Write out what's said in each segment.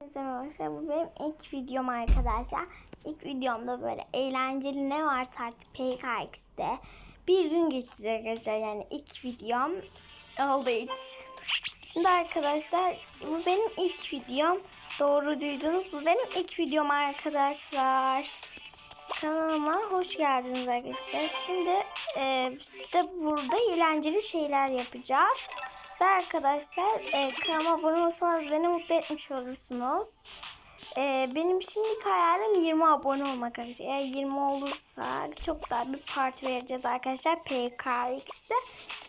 Arkadaşlar. Bu benim ilk videom arkadaşlar. İlk videomda böyle eğlenceli ne varsa artık PKX'de bir gün geçecek arkadaşlar. Yani ilk videom olduğu için. Şimdi arkadaşlar bu benim ilk videom. Doğru duydunuz. Bu benim ilk videom arkadaşlar. Kanalıma hoş geldiniz arkadaşlar. Şimdi e, size burada eğlenceli şeyler yapacağız. Ve arkadaşlar e, kanalıma abone olursanız beni mutlu etmiş olursunuz. E, benim şimdiki hayalim 20 abone olmak arkadaşlar. Eğer 20 olursa çok güzel bir parti vereceğiz arkadaşlar PKX'de.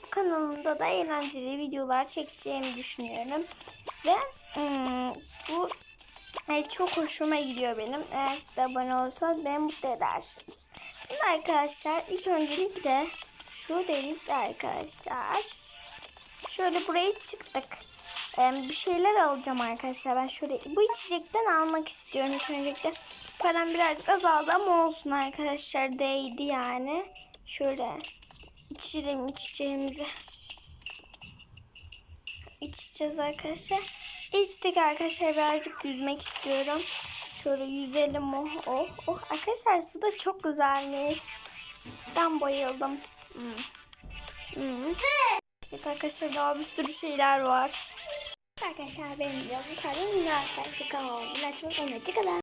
Kanalımda da eğlenceli videolar çekeceğimi düşünüyorum. Ve hmm, bu e, çok hoşuma gidiyor benim. Eğer siz de abone olursanız beni mutlu edersiniz. Şimdi arkadaşlar ilk öncelikle şu delikle arkadaşlar şöyle buraya çıktık. Ee, bir şeyler alacağım arkadaşlar. Ben şöyle bu içecekten almak istiyorum. Öncelikle param birazcık azaldı ama olsun arkadaşlar. Değdi yani. Şöyle içelim içeceğimizi. İçeceğiz arkadaşlar. İçtik arkadaşlar. Birazcık yüzmek istiyorum. Şöyle yüzelim oh oh oh. Arkadaşlar su da çok güzelmiş. Ben bayıldım. Hmm. Hmm. Evet arkadaşlar daha bir sürü şeyler var. Arkadaşlar benim videom bu kadar. Üniversitede kanalımı açmak en kadar.